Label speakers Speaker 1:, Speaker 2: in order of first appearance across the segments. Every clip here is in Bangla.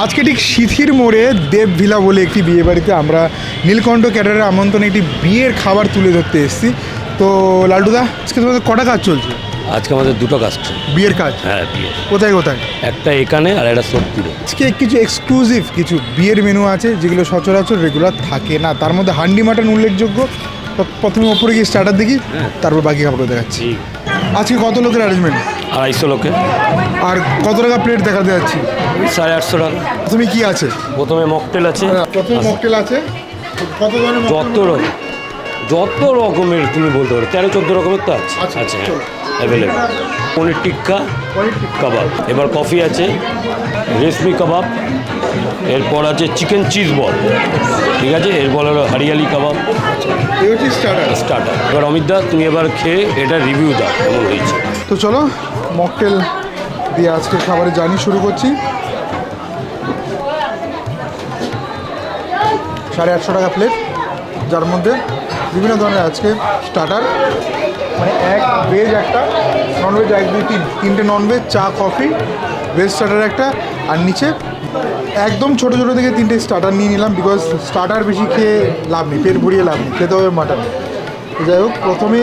Speaker 1: আজকে ঠিক সিথির মোড়ে দেব ভিলা বলে একটি বিয়ে বাড়িতে আমরা নীলকণ্ঠ ক্যাটারের আমন্ত্রণে একটি বিয়ের খাবার তুলে ধরতে এসেছি। তো লালটুদা আজকে তোমাদের কটা কাজ চলছে?
Speaker 2: আজকে আমাদের দুটো কাজ চলছে।
Speaker 1: বিয়ের কাজ?
Speaker 2: হ্যাঁ বিয়ে
Speaker 1: কোথায় কোথায়?
Speaker 2: একটা এখানে আর একটা সোদপুরে।
Speaker 1: আজকে কিছু এক্সক্লুসিভ কিছু বিয়ের মেনু আছে যেগুলো সচরাচর রেগুলার থাকে না। তার মধ্যে হান্ডি মাটন উল্লেখযোগ্য। প্রথমে ওপরে গিয়ে স্টার্টার দেখি তারপর বাকি খাবার দেখাচ্ছি। আজকে কত লোকের অ্যারেঞ্জমেন্ট
Speaker 2: আড়াইশো লোকে।
Speaker 1: আর কত টাকা প্লেট দেখাতে যাচ্ছি?
Speaker 2: সাড়ে আটশো টাকা।
Speaker 1: তুমি কি আছে?
Speaker 2: প্রথমে মকটেল আছে।
Speaker 1: প্রথমে মকটেল আছে। কত
Speaker 2: যত রকম যত রকমের তুমি বলতে পারো। তেরো চোদ্দ রকমের তো আছে।
Speaker 1: আচ্ছা,
Speaker 2: হ্যাঁ অ্যাভেলেবেল পনির টিক্কা। কাবাব। এবার কফি আছে। রেশমি কাবাব। এরপর আছে চিকেন চিজ বল। ঠিক আছে? এরপর হলো হরিয়ালি কাবাব।
Speaker 1: স্টার্টার।
Speaker 2: এবার অমিত দা তুমি এবার খেয়ে এটা রিভিউ দাও কেমন হয়েছে?
Speaker 1: তো চলো মকটেল দিয়ে আজকে খাবারের জার্নি শুরু করছি। সাড়ে আটশো টাকা প্লেট যার মধ্যে বিভিন্ন ধরনের আজকে স্টার্টার মানে এক ভেজ একটা ননভেজ এক দুই তিন। তিনটে ননভেজ চা কফি ভেজ স্টার্টার একটা আর নিচে একদম ছোটো ছোটো থেকে তিনটে স্টার্টার নিয়ে নিলাম বিকজ স্টার্টার বেশি খেয়ে লাভ নেই, পেট ভরিয়ে লাভ নেই, খেতে হবে মাটন। যাই হোক, প্রথমে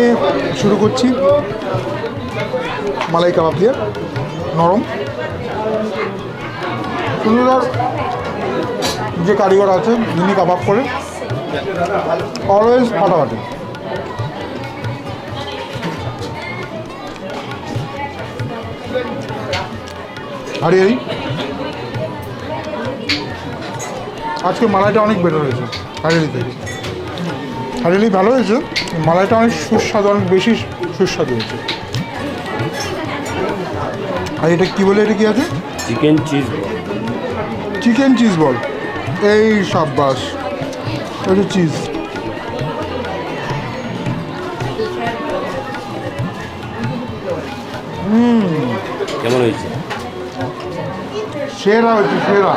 Speaker 1: শুরু করছি। মালাই কাবাব দিয়ে, নরম। সুন্দর যে কারিগর আছে, যিনি কাবাব করে অলওয়েজ ফাটাফাটি। হারিয়ারি আজকে মালাইটা অনেক বেটার হয়েছে হারিয়ালি থেকে হারিয়ালি ভালো হয়েছে মালাইটা অনেক সুস্বাদু অনেক বেশি সুস্বাদু হয়েছে। আর এটা কী বলে এটা কি আছে?
Speaker 2: Chicken cheese ball
Speaker 1: chicken cheese ball এই সাব্বাস এটা চিজ হুম।
Speaker 2: কেমন হয়েছে?
Speaker 1: সেরা হয়েছে সেরা।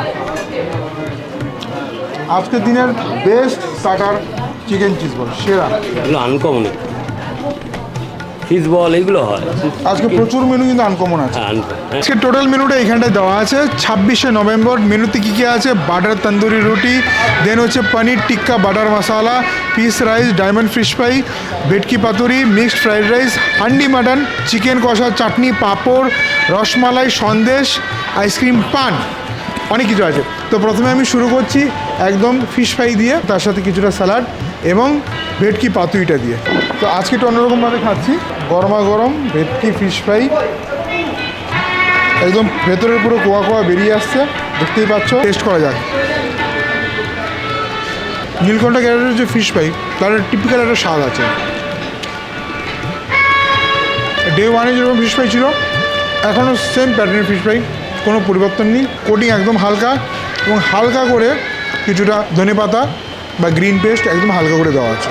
Speaker 1: আজকের দিনের best starter chicken cheese ball সেরা।
Speaker 2: এগুলো আনকমন ফিস বল এগুলো হয়।
Speaker 1: আজকে প্রচুর মেনু কিন্তু আনকমন আছে।
Speaker 2: হ্যাঁ
Speaker 1: আজকে টোটাল মেনুটা এখানটায় দেওয়া আছে ছাব্বিশে নভেম্বর। মেনুতে কী কী আছে? বাটার তন্দুরি রুটি দেন হচ্ছে paneer tikka butter masala peas rice diamond fish fry bhetki paturi mixed fried rice handi mutton chicken kosha chutney papad rasmalai sandesh ice cream paan অনেক কিছু আছে। তো প্রথমে আমি শুরু করছি একদম ফিশ ফ্রাই দিয়ে, তার সাথে কিছুটা স্যালাড এবং ভেটকি পাতুরিটা দিয়ে। তো আজকে একটু অন্যরকমভাবে খাচ্ছি। গরমা গরম ভেটকি ফিশ ফ্রাই একদম ভেতরের পুরো কোয়া কোয়া বেরিয়ে আসছে। দেখতেই পাচ্ছ টেস্ট করা যাক। নীলকণ্ঠা ক্যারেটের যে ফিশ ফ্রাই তার টিপিক্যাল একটা স্বাদ আছে। ডে ওয়ানে যেরকম ফিশ ফ্রাই ছিল, এখনও সেম প্যাটার্নের ফিশ ফ্রাই কোনো পরিবর্তন নেই। কোটিং একদম হালকা এবং হালকা করে কিছুটা ধনে পাতা বা গ্রিন পেস্ট একদম হালকা করে দেওয়া আছে।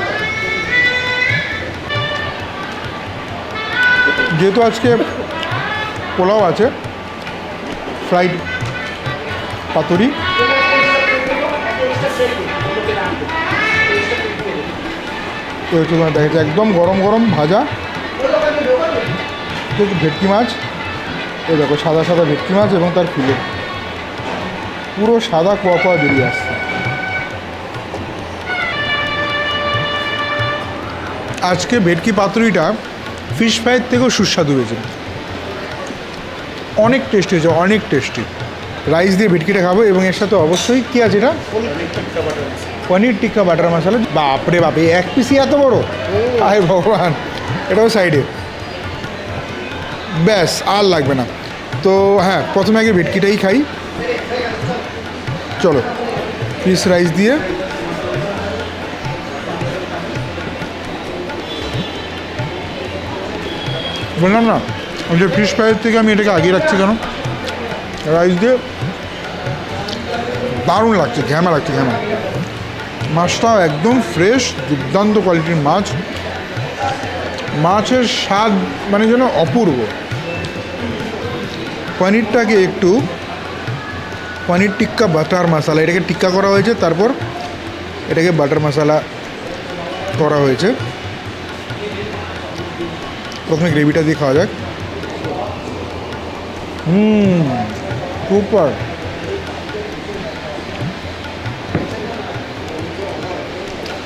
Speaker 1: যেহেতু আজকে পোলাও আছে ফ্রাইড পাতুরি। একদম গরম গরম ভাজা। ভেটকি মাছ। এই দেখো সাদা সাদা ভেটকি মাছ এবং তার ফিলে। পুরো সাদা কোয়া কোয়া বেরিয়ে আসছে। আজকে ভেটকি পাতুরিটা ফিশ ফ্রাইয়ের থেকেও সুস্বাদু হয়েছে। অনেক টেস্টি হয়েছে অনেক টেস্টি রাইস দিয়ে ভেটকিটা খাব এবং এর সাথে অবশ্যই কী আছে এটা? পনির টিক্কা বাটার মশলা। বাপরে বাপ এক পিসি এত বড়? আয় ভগবান এটাও সাইডে ব্যাস, আর লাগবে না। তো হ্যাঁ প্রথমে আগে ভেটকিটাই খাই। চলো, ফিশ রাইস দিয়ে। বললাম না, ওই যে ফিশ ফ্রাইয়ের থেকে আমি এটাকে আগিয়ে রাখছি কেন? রাইস দিয়ে। দারুণ লাগছে, ঘ্যামা লাগছে, ঘ্যামা। মাছটাও একদম ফ্রেশ দুর্দান্ত কোয়ালিটির মাছ। মাছের স্বাদ মানে যেন অপূর্ব। পনিরটাকে একটু, পনির টিক্কা বাটার মশলা, এটাকে টিক্কা করা হয়েছে, তারপর এটাকে বাটার মশলা করা হয়েছে। প্রথমে গ্রেভিটা দিয়ে খাওয়া যাক। Hmm, super.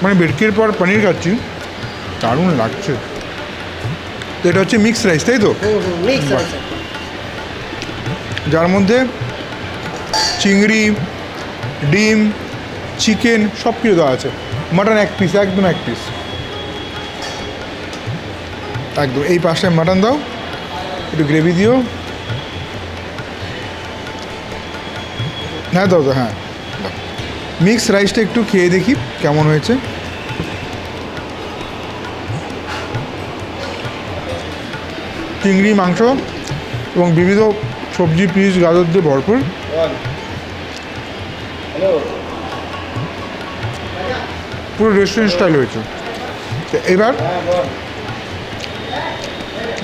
Speaker 1: মানে বেটকির পর পনির খাচ্ছি। দারুণ লাগছে। তো এটা হচ্ছে মিক্স রাইস তাই তো? যার মধ্যে চিংড়ি ডিম চিকেন সব কিছু দেওয়া আছে। মাটন এক পিস একদম এক পিস একদম এই পাশে মাটন দাও। একটু গ্রেভি দিও। হ্যাঁ দাও দাও হ্যাঁ। মিক্স রাইসটা একটু খেয়ে দেখি কেমন হয়েছে। চিংড়ি, মাংস এবং বিবিধ সবজি, পিস, গাজর দিয়ে ভরপুর। পুরো রেস্টুরেন্ট স্টাইল হয়েছে। তো এবার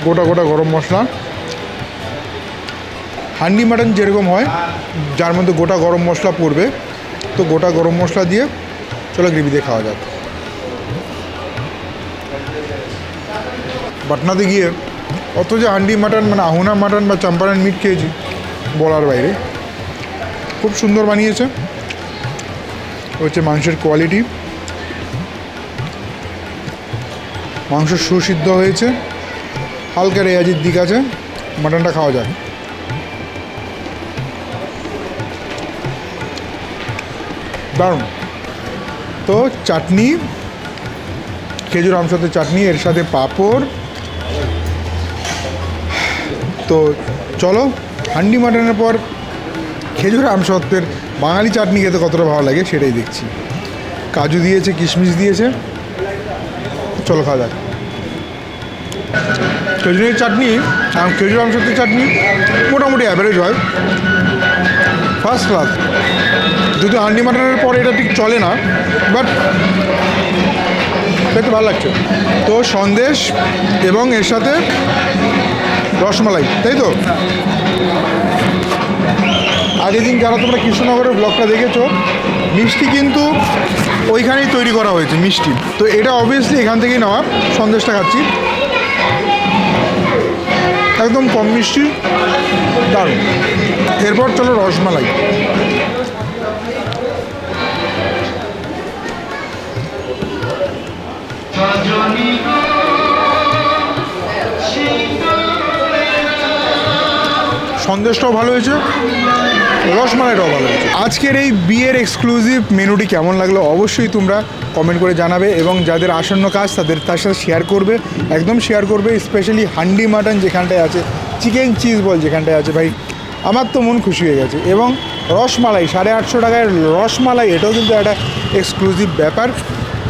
Speaker 1: গোটা গোটা গরম মশলা। হান্ডি মাটন যেরকম হয়, যার মধ্যে গোটা গরম মশলা পড়বে, তো গোটা গরম মশলা দিয়ে চলো গ্রেভি দিয়ে খাওয়া যাক। পাটনাতে গিয়ে যে হান্ডি মাটন মানে আহুনা মাটন বা চম্পারন মিট খেয়েছি, বলার বাইরে। খুব সুন্দর বানিয়েছে। হচ্ছে মাংসের কোয়ালিটি মাংস সুসিদ্ধ হয়েছে। হালকা রেয়াজির দিক আছে। মাটনটা খাওয়া যায় দারুণ। তো চাটনি, খেজুর আমসাতে চাটনি, এর সাথে পাঁপড় তো চলো, হান্ডি মাটনের পর খেজুর আমসত্ত্বের বাঙালি চাটনি খেতে কতটা ভালো লাগে সেটাই দেখছি। কাজু দিয়েছে, কিশমিশ দিয়েছে। চলো খাওয়া যাক। খেজুরের চাটনি খেজুর আমসত্ত্বের চাটনি মোটামুটি অ্যাভারেজ হয়। ফার্স্ট ক্লাস যদি হান্ডি মাটনের পর এটা ঠিক চলে না বাট খেতে ভালো লাগছে। তো সন্দেশ এবং এর সাথে রসমালাই, তাই তো? আগের দিন যারা তোমরা কৃষ্ণনগরের ব্লগটা দেখেছ, মিষ্টি কিন্তু ওইখানেই তৈরি করা হয়েছে, মিষ্টি। তো এটা অবভিয়াসলি এখান থেকেই নেওয়া, সন্দেশটা খাচ্ছি। একদম কম মিষ্টি, দারুণ। এরপর চলো রসমালাই। সন্দেশটাও ভালো হয়েছে, রসমালাইটাও ভালো হয়েছে। আজকের এই বিয়ের এক্সক্লুসিভ মেনুটি কেমন লাগল অবশ্যই তোমরা কমেন্ট করে জানাবে এবং যাদের আসন্ন কাজ তাদের তার সাথে শেয়ার করবে, একদম শেয়ার করবে স্পেশালি হান্ডি মাটন যেখানটায় আছে চিকেন চিজ বল যেখানটায় আছে ভাই, আমার তো মন খুশি হয়ে গেছে এবং রসমালাই, সাড়ে আটশো টাকায় রসমালাই, এটাও কিন্তু একটা এক্সক্লুসিভ ব্যাপার।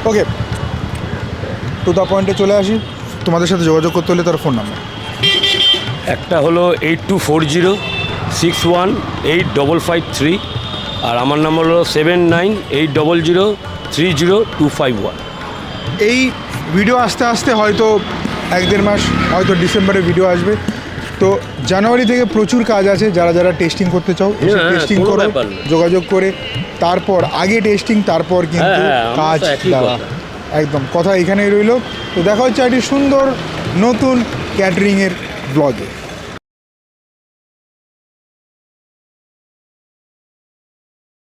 Speaker 1: ওকে টু দ্য পয়েন্টে চলে আসি। তোমাদের সাথে যোগাযোগ করতে হলে তার ফোন নাম্বার
Speaker 2: একটা হলো eight two four zero six one eight double five three আর আমার নাম্বার হলো seven nine eight double zero three zero two five one.
Speaker 1: এই ভিডিও আসতে আসতে হয়তো এক দেড় মাস হয়তো ডিসেম্বরে ভিডিও আসবে। তো জানুয়ারি থেকে প্রচুর কাজ আছে যারা যারা টেস্টিং করতে চাও
Speaker 2: হ্যাঁ,
Speaker 1: টেস্টিং
Speaker 2: কোনো
Speaker 1: করো যোগাযোগ করে তারপর আগে টেস্টিং তারপর কিন্তু
Speaker 2: হ্যাঁ, হ্যাঁ, আমার
Speaker 1: কাজ দেওয়া একদম কথা এখানেই রইল। তো দেখা হচ্ছে একটি সুন্দর নতুন ক্যাটারিংয়ের Vlog.